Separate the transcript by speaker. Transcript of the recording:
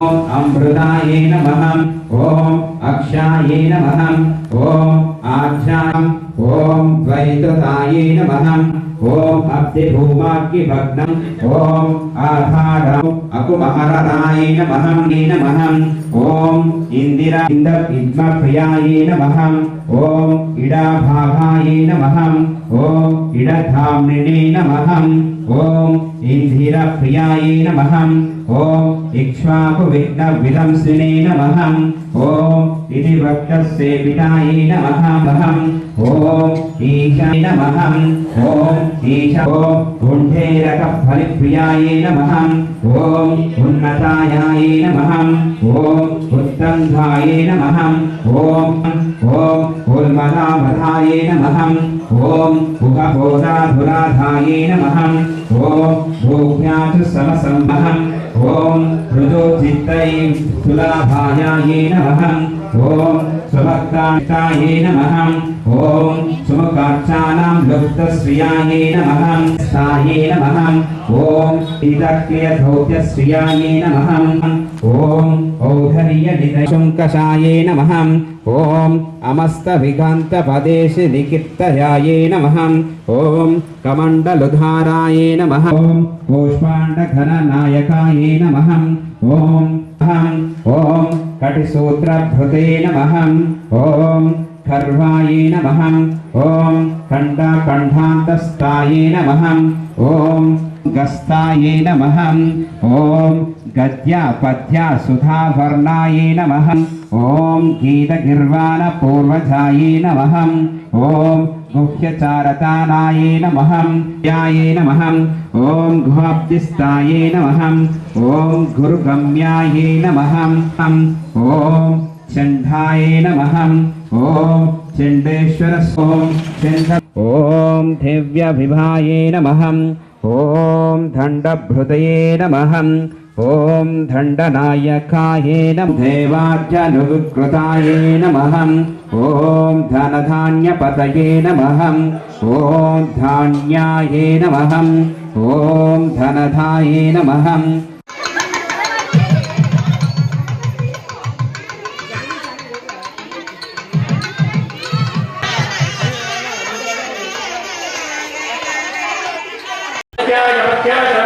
Speaker 1: అమృతాయ నమః ఓం అక్షాయ నమః ఓం ఆఖ్యాం ఓం ద్వైతాయ నమః ఓం అబ్ది భూమాకి భగ్నం ఓం ఆధారం అకుమహరనాయ నమః నమః. ఓం ఇందిరా ఇంద ఇద్మ ప్రియాయ నమః. ఓం ఇడాభాగాయ నమః. ఓం ఇడధామ్నినే నమః. ఓం ఇందిర ప్రియాయ నమః. ఓం ఇక్ష్వాకు విఘ్న విలంసినే నమః. ఓం इति वक्षस्य पितायै नमः महम् ॐ ईशाय नमः ॐ ईश ॐ गुण्ठेरकफलिप्रियायै नमः ॐ उन्नतायायै नमः ॐ उत्तङ्गायै नमः ॐ ॐ उन्मदामधायै नमः ॐ उगबोधाधुराधायै नमः ॐ भोग्याचु समसम्महम् ॐ मृदुचित्तै तुलाभायायै नमः ॐ सुभक्ताय नमः ॐ सुमुखाक्षाणां लुप्तश्रियायै नमः स्थायै नमः ॐ इदक्रियधौत्यश्रियायै नमः ॐ औधर्यनिदशुङ्कषायै नमः ॐ अमस्तविघान्तपदेशि निकित्तयायै नमः ॐ कमण्डलुधारायै नमः ॐ पुष्पाण्डघननायकायै नमः ॐ अहम् ॐ कटिसूत्रभृते नमः ॐ खर्वायै नमः ॐ खण्डाकण्ठान्तस्तायै नमः ॐ गस्तायै नमः ॐ गद्यापद्या सुधावर्णायै नमः ॐ गीतगिर्वाणपूर्वजायै नमः ఓం గుహ్యచారతానాయే నమహం యాయే నమహం ఓం గుహాబ్దిస్థాయే నమహం ఓం గురుగమ్యాయే నమహం ఓం చండాయ నమహం ఓం చండేశ్వర ఓం చండ ఓం దివ్యభిభాయే నమహం ఓం దండభృదయే నమహం ॐ दण्डनायकाये नमः देवार्जनुकृताये नमः ॐ धनधान्यपतये नमः ॐ धान्याये नमः ॐ धनधाये नमः
Speaker 2: य